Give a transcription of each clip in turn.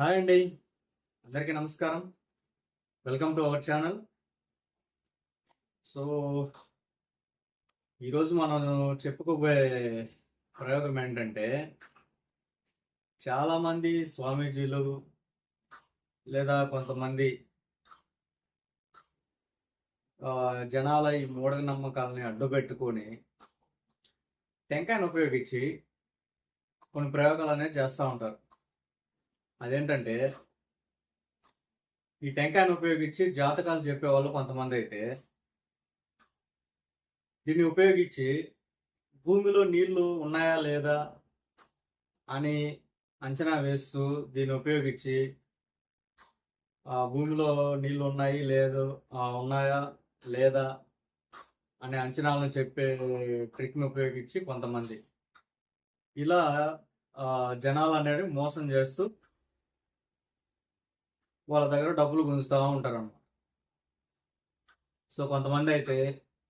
Hi అండి. అందరికీ నమస్కారం. Welcome to our channel. So ఈరోజు మనం చెప్పుకోబోయే ప్రయోగం ఏంటంటే చాలామంది స్వామీజీలు లేదా కొంతమంది జనాల ఈ మూఢనమ్మకాలని అడ్డుపెట్టుకొని టెంకాయను ఉపయోగించి కొన్ని ప్రయోగాలు అనేది చేస్తూ ఉంటారు. అదేంటంటే ఈ టెంకాయను ఉపయోగించి జాతకాలు చెప్పేవాళ్ళు కొంతమంది అయితే దీన్ని ఉపయోగించి భూమిలో నీళ్ళు ఉన్నాయా లేదా అని అంచనా వేస్తూ దీన్ని ఉపయోగించి భూమిలో నీళ్ళు ఉన్నాయి లేదు ఉన్నాయా లేదా అనే అంచనాలను చెప్పే ట్రిక్ని ఉపయోగించి కొంతమంది. ఇలా జనాలు అనేది మోసం చేస్తూ వాళ్ళ దగ్గర డబ్బులు గుంజుతూ ఉంటారు అన్నమాట సో కొంతమంది అయితే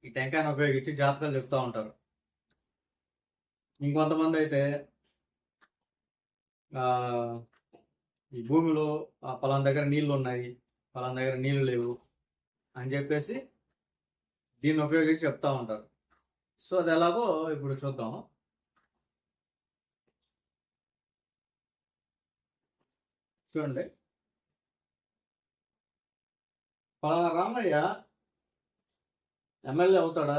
ఈ టెంకాయను ఉపయోగించి జాతకాలు చెప్తూ ఉంటారు. ఇంకొంతమంది అయితే ఈ భూమిలో పలాన దగ్గర నీళ్ళు ఉన్నాయి పలాన దగ్గర నీళ్ళు లేవు అని చెప్పేసి దీన్ని ఉపయోగించి చెప్తా ఉంటారు. సో అది ఎలాగో ఇప్పుడు చూద్దాం. చూడండి. పలానా రామయ్య ఎమ్మెల్యే అవుతాడా?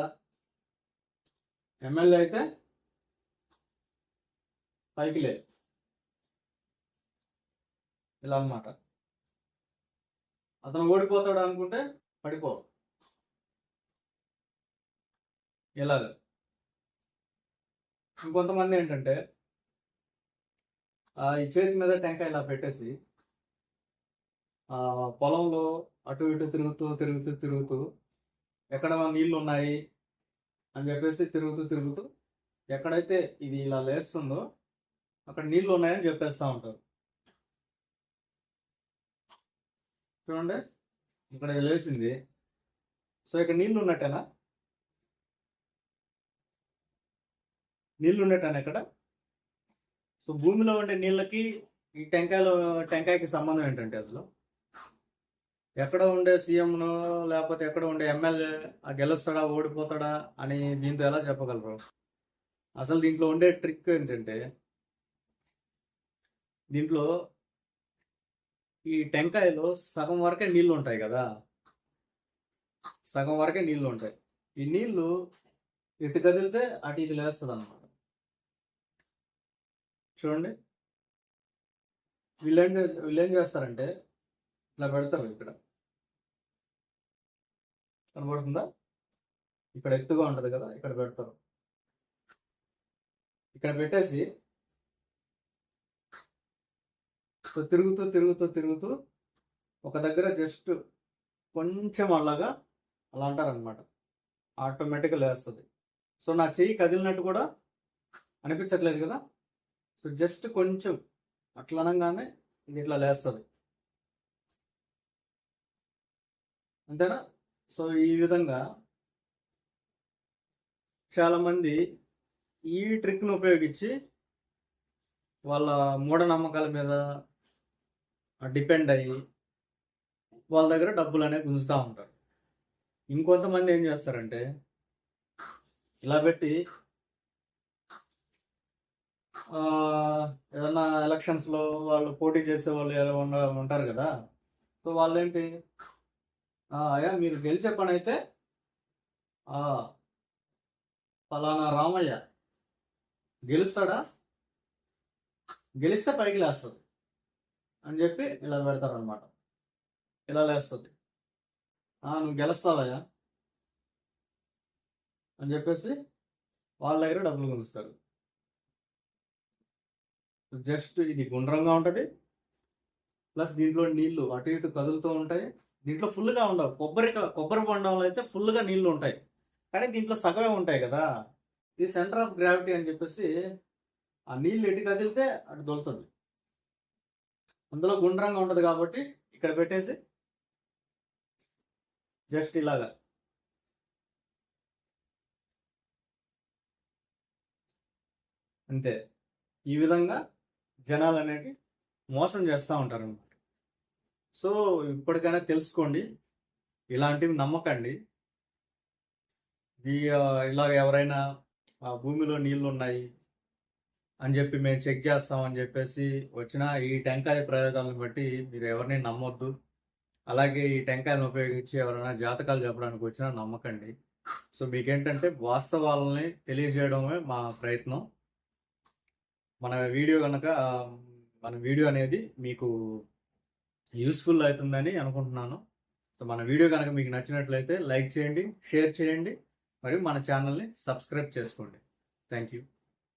ఎమ్మెల్యే అయితే పైకి లే. ఇలా అనమాట అతను ఓడిపోతాడు అనుకుంటే పడిపో. ఇలాగ. ఇంకొంతమంది ఏంటంటే ఆ, ఈ చేతి మీద టెంకాయ ఇలా పెట్టేసి పొలంలో అటు ఇటు తిరుగుతూ తిరుగుతూ తిరుగుతూ ఎక్కడ నీళ్ళు ఉన్నాయి అని చెప్పేసి తిరుగుతూ తిరుగుతూ ఎక్కడైతే ఇది ఇలా లేస్తుందో అక్కడ నీళ్ళు ఉన్నాయని చెప్పేస్తూ ఉంటారు. చూడండి ఇక్కడ ఇది లేచింది. సో ఇక్కడ నీళ్ళు ఉన్నట్టేనా నీళ్ళు ఉన్నట్టేనా ఇక్కడ? సో భూమిలో ఉండే నీళ్ళకి ఈ టెంకాయలో టెంకాయకి సంబంధం ఏంటంటే అసలు? ఎక్కడ ఉండే సీఎంను లేకపోతే ఎక్కడ ఉండే ఎమ్మెల్యే ఆ గెలుస్తాడా ఓడిపోతాడా అని దీంతో ఎలా చెప్పగలరు? అసలు దీంట్లో ఉండే ట్రిక్ ఏంటంటే దీంట్లో ఈ టెంకాయలో సగం వరకే నీళ్ళు ఉంటాయి కదా? సగం వరకే నీళ్ళు ఉంటాయి. ఈ నీళ్ళు ఇటు కదిలితే అటు ఇది లేస్తుంది అనమాట చూడండి. వీళ్ళు ఏం చే- వీళ్ళు ఏం చేస్తారంటే ఇలా పెడతారు ఇక్కడ. కనబడుతుందా? ఇక్కడ ఎత్తుగా ఉంటుంది కదా ఇక్కడ పెడతారు. ఇక్కడ పెట్టేసి సో తిరుగుతూ తిరుగుతూ తిరుగుతూ ఒక దగ్గర జస్ట్ కొంచెం అలాగా అలా అంటారనమాట ఆటోమేటిక్గా లేస్తుంది. సో నా చెయ్యి కదిలినట్టు కూడా అనిపించట్లేదు కదా? సో జస్ట్ కొంచెం అట్లనగానే ఇది ఇట్లా లేస్తుంది. అంతేనా? సో ఈ విధంగా చాలామంది ఈ ట్రిక్ను ఉపయోగించి వాళ్ళ మూఢనమ్మకాల మీద డిపెండ్ అయ్యి వాళ్ళ దగ్గర డబ్బులు అనేవి గుంజుతూ ఉంటారు. ఇంకొంతమంది ఏం చేస్తారంటే ఇలా పెట్టి ఏదన్నా ఎలక్షన్స్లో వాళ్ళు పోటీ చేసే వాళ్ళు ఎలా ఉన్న- ఉంటారు కదా? సో వాళ్ళేంటి? అయ్యా మీరు గెలిచే పని అయితే ఫలానా రామయ్య గెలుస్తాడా? గెలిస్తే పైకి లేస్తుంది అని చెప్పి ఇలా పెడతారు అనమాట ఇలా లేస్తుంది నువ్వు గెలుస్తావయ్యా అని చెప్పేసి వాళ్ళ దగ్గర డబ్బులు కొలుస్తారు జస్ట్ ఇది గుండ్రంగా ఉంటుంది ప్లస్ దీంట్లో నీళ్ళు అటు ఇటు కదులుతూ ఉంటాయి. దీంట్లో ఫుల్గా ఉండవు. కొబ్బరి కొబ్బరి బొండంలో అయితే ఫుల్గా నీళ్ళు ఉంటాయి. కానీ దీంట్లో సగమే ఉంటాయి కదా. ఇది సెంటర్ ఆఫ్ గ్రావిటీ అని చెప్పేసి ఆ నీళ్ళు ఎటు కదిలితే అటు దొరుకుతుంది అందులో గుండ్రంగా ఉండదు కాబట్టి ఇక్కడ పెట్టేసి జస్ట్ ఇలాగా. అంతే. ఈ విధంగా జనాలు అనేవి మోసం చేస్తూ ఉంటారు సో ఇప్పటికైనా తెలుసుకోండి. ఇలాంటివి నమ్మకండి. ఈ ఇలా ఎవరైనా ఆ భూమిలో నీళ్ళు ఉన్నాయి అని చెప్పి మేము చెక్ చేస్తాం అని చెప్పేసి వచ్చిన ఈ టెంకాయ ప్రయోగాలను బట్టి మీరు ఎవరిని నమ్మొద్దు. అలాగే ఈ టెంకాయలను ఉపయోగించి ఎవరైనా జాతకాలు చెప్పడానికి వచ్చినా నమ్మకండి. సో మీకేంటంటే వాస్తవాలని తెలియజేయడమే మా ప్రయత్నం. మన వీడియో కనుక మన వీడియో అనేది మీకు యూస్ఫుల్ అవుతుందని అనుకుంటున్నాను. సో మన వీడియో కనుక మీకు నచ్చినట్లయితే లైక్ చేయండి షేర్ చేయండి మరియు మన ఛానల్ని సబ్స్క్రైబ్ చేసుకోండి. Thank you